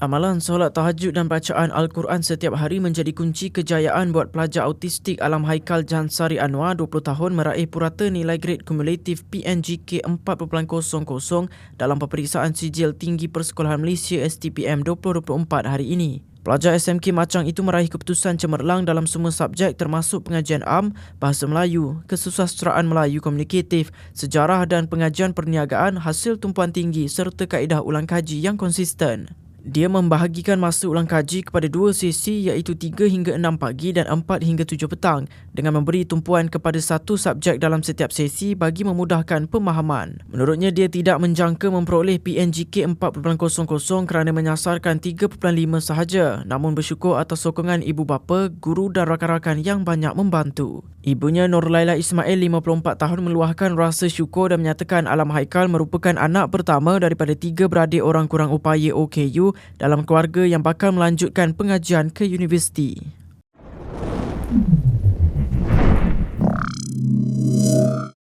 Amalan solat tahajud dan bacaan Al-Quran setiap hari menjadi kunci kejayaan buat pelajar autistik Alam Haikal Jansari Anwar 20 tahun meraih purata nilai grade kumulatif PNGK 4.00 dalam peperiksaan sijil tinggi Persekolahan Malaysia STPM 2024 hari ini. Pelajar SMK Macang itu meraih keputusan cemerlang dalam semua subjek termasuk pengajian am, bahasa Melayu, kesusasteraan Melayu komunikatif, sejarah dan pengajian perniagaan hasil tumpuan tinggi serta kaedah ulang kaji yang konsisten. Dia membahagikan masa ulang kaji kepada dua sesi iaitu 3 hingga 6 pagi dan 4 hingga 7 petang dengan memberi tumpuan kepada satu subjek dalam setiap sesi bagi memudahkan pemahaman. Menurutnya dia tidak menjangka memperoleh PNGK 4.00 kerana menyasarkan 3.5 sahaja namun bersyukur atas sokongan ibu bapa, guru dan rakan-rakan yang banyak membantu. Ibunya Nur Laila Ismail 54 tahun meluahkan rasa syukur dan menyatakan Alam Haikal merupakan anak pertama daripada tiga beradik orang kurang upaya OKU dalam keluarga yang bakal melanjutkan pengajian ke universiti.